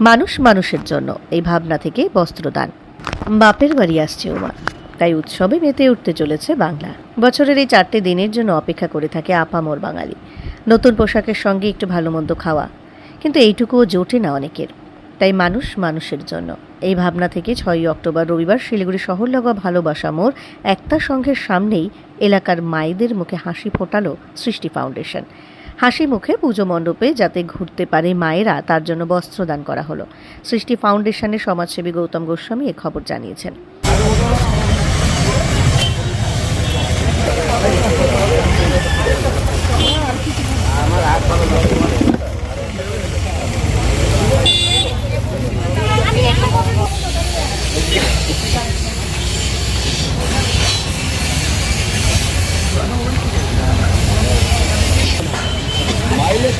মানুষ মানুষের জন্য এই ভাবনা থেকে বস্ত্রদান। বাপের বাড়ি আসছে ওমা তাই উৎসবে মেতে উঠতে চলেছে বাংলা। বছরের এই চারটে দিনের জন্য অপেক্ষা করে থাকে আপামর বাঙালি। নতুন পোশাকের সঙ্গে একটু ভালো মন্দ খাওয়া। কিন্তু এইটুকুও জোটে না অনেকের। তাই মানুষ মানুষের জন্য। এই ভাবনা থেকে ছয়ই অক্টোবর রবিবার শিলিগুড়ি শহর ভালোবাসা মোড় একটা সংঘের সামনেই এলাকার মায়েদের মুখে হাসি ফোটালো সৃষ্টি ফাউন্ডেশন। হাসি মুখে পুজো মণ্ডপে যাতে ঘুরতে পারে মায়েরা, তার জন্য বস্ত্র দান করা হলো। সৃষ্টি ফাউন্ডেশনের সমাজসেবী গৌতম গোস্বামী এ খবর জানিয়েছেন।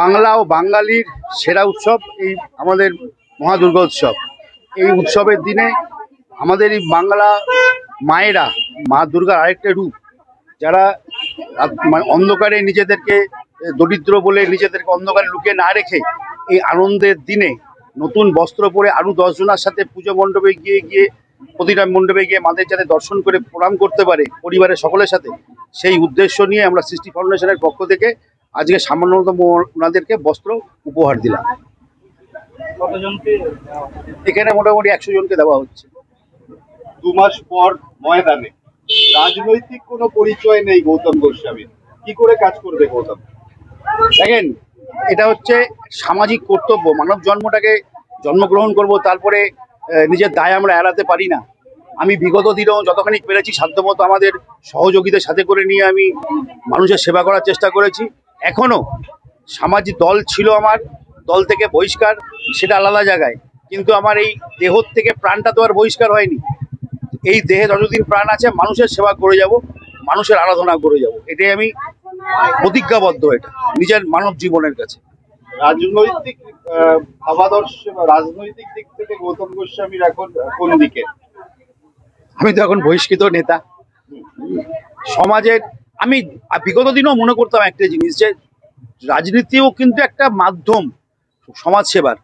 বাংলা ও বাঙালির সেরা উৎসব এই আমাদের মহা দুর্গা উৎসব। এই উৎসবের দিনে আমাদের এই বাংলা মায়েরা, মা দুর্গার আরেকটা রূপ, যারা মানে অন্ধকারে নিজেদেরকে দরিদ্র বলে নিজেদেরকে অন্ধকারে লুকিয়ে না রেখে এই আনন্দের দিনে নতুন বস্ত্র পরে আরও দশজনের সাথে পুজো মণ্ডপে গিয়ে গিয়ে, প্রতিটা মণ্ডপে গিয়ে মাদের যাতে দর্শন করে প্রণাম করতে পারে পরিবারের সকলের সাথে, সেই উদ্দেশ্য নিয়ে আমরা সৃষ্টি ফাউন্ডেশনের পক্ষ থেকে আজকে সামান্যতম ওনাদেরকে বস্ত্র উপহার দিলাম। এখানে মোটামুটি একশো জনকে দেওয়া হচ্ছে। দু মাস পর ময়দানে। রাজনৈতিক কোনো পরিচয় নেই গৌতম গোস্বামীর। কি করে কাজ করবে গৌতম? দেখেন এটা হচ্ছে সামাজিক কর্তব্য। মানব জন্মটাকে জন্মগ্রহণ করব তারপরে নিজের দায় আমরা এড়াতে পারি না। আমি বিগত দিনেও যতখানি পেরেছি সাধ্যমতো আমাদের সহযোগীদের সাথে করে নিয়ে আমি মানুষের সেবা করার চেষ্টা করেছি। এখনও সামাজিক দল ছিল আমার দল থেকে বহিষ্কার সেটা আলাদা জায়গায়। কিন্তু আমার এই দেহ থেকে প্রাণটা তো আর বহিষ্কার হয়নি। এই দেহে যতদিন প্রাণ আছে মানুষের সেবা করে যাব মানুষের আরাধনা করে যাব। এটাই আমি প্রতিজ্ঞাবদ্ধ এটা নিজের মানব জীবনের কাছে। রাজনৈতিক ভাবাদর্শ রাজনৈতিক দিক থেকে গৌতম গোস্বামীর এখন কোন দিকে? আমি তো এখন বহিষ্কৃত নেতা। সমাজের আমি বিগত দিনও মনে করতাম একটা জিনিস যে রাজনীতিও কিন্তু একটা মাধ্যম সমাজ সেবার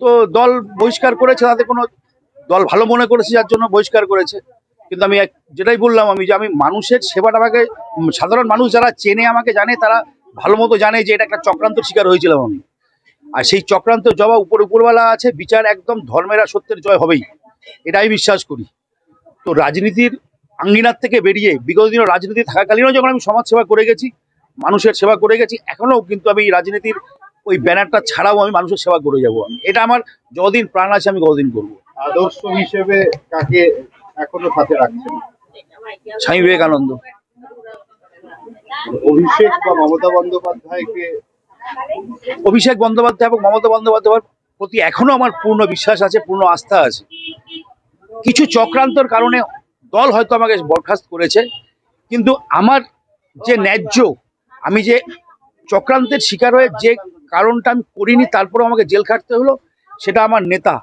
তো দল বহিষ্কার করেছে, তাতে কোনো দল ভালো মনে করেছে, যার জন্য বহিষ্কার করেছে। কিন্তু আমি যেটাই বললাম আমি যে আমি মানুষের সেবাটা আমাকে, সাধারণ মানুষ যারা চেনে আমাকে জানে, তারা ভালো মতো জানে যে এটা একটা চক্রান্ত শিকার হয়েছিলাম আমি। আর সেই চক্রান্ত জবা উপর উপরওয়ালা আছে, বিচার একদম ধর্মেরা সত্যের জয় হবেই, এটাই বিশ্বাস করি। তো রাজনীতির আঙ্গিনার থেকে বেরিয়ে বিগত দিনের রাজনীতি থাকাকালীনও যখন আমি সমাজ সেবা করে গেছি মানুষের সেবা করে গেছি এখনও কিন্তু আমি এই রাজনীতির ওই ব্যানারটা ছাড়াও আমি মানুষের সেবা করে যাব। আমি এটা আমার যতদিন প্রাণ আছে আমি কতদিন করব। আদর্শ হিসেবে কাকে এখনও সাথে রাখছেন? স্বামী বিবেকানন্দ। অভিষেক বা মমতা বন্দ্যোপাধ্যায়কে? অভিষেক বন্দ্যোপাধ্যায় এবং মমতা বন্দ্যোপাধ্যায়ের প্রতি এখনও আমার পূর্ণ বিশ্বাস আছে পূর্ণ আস্থা আছে। কিছু চক্রান্তর কারণে দল হয়তো আমাকে বরখাস্ত করেছে, কিন্তু আমার যে ন্যায্য, আমি যে চক্রান্তের শিকার হয়ে যে কারণটা আমি করিনি, তারপরেও আমাকে জেল খাটতে হলো, সেটা আমার নেতা।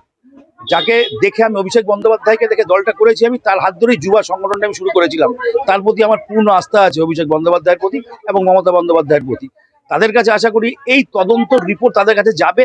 যাকে দেখে আমি অভিষেক বন্দ্যোপাধ্যায়কে দেখে দলটা করেছি আমি, তার হাত ধরেই যুবা সংগঠনটা আমি শুরু করেছিলাম। তার প্রতি আমার পূর্ণ আস্থা আছে অভিষেক বন্দ্যোপাধ্যায়ের প্রতি এবং মমতা বন্দ্যোপাধ্যায়ের প্রতি। তাদের কাছে আশা করি এই তদন্ত রিপোর্ট তাদের কাছে যাবে।